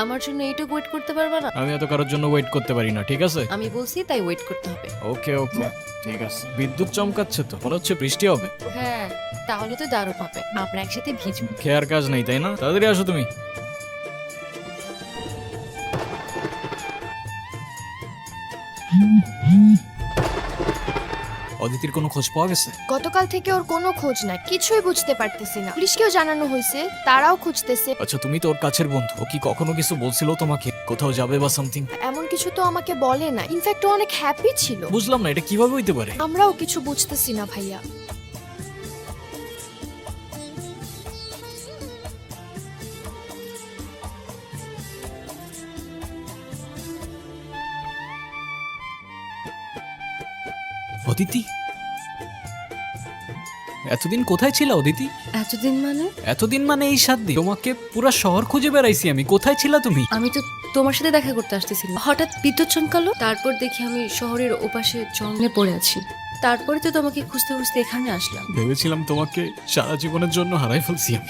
আমার জন্য এইটুকু ওয়েট করতে পারবে না? আমি এত কারোর জন্য ওয়েট করতে পারি না ঠিক আছে? আমি বলছি তাই ওয়েট করতে হবে। ওকে ওকে ঠিক আছে। বিদ্যুৎ চমকাচ্ছে তো মনে হচ্ছে বৃষ্টি হবে। হ্যাঁ তাহলে তো দারুণ হবে। আমরা একসাথে ভিজবো। খেয়ার কাজ নেই তাই না? তাড়াতাড়ি আসো তুমি। অদিতির কোনো খোঁজ পাওয়া গেছে? গতকাল থেকে ওর কোনো খোঁজ নাই কিছুই বুঝতে পারতেছি না। পুলিশকেও জানানো হয়েছে তারাও খুঁজতেছে। আচ্ছা তুমি তো ওর কাছের বন্ধু ও কি কখনো কিছু বলছিল তোমাকে? কোথাও যাবে বা সামথিং এমন কিছু তো আমাকে বলে না ইনফ্যাক্ট ও অনেক হ্যাপি ছিল। বুঝলাম না এটা কীভাবে হইতে পারে? আমরাও কিছু বুঝতেছি না ভাইয়া। অদিতি? এতদিন কোথায় ছিল অদিতি? এতদিন মানে? এতদিন মানে এই সাত দিন। তোমাকে পুরো শহর খুঁজে বেড়াইছি আমি। কোথায় ছিল তুমি? আমি তো তোমার সাথে দেখা করতে আসতেছিলাম। হঠাৎ বিদ্যুৎ চমকালো তারপর দেখি আমি শহরের ওপাশে জঙ্গলে পড়ে আছি। তারপরে তো তোমাকে খুঁজতে খুঁজতে এখানে আসলাম। ভেবেছিলাম তোমাকে সারা জীবনের জন্য হারাই ফেলছি আমি।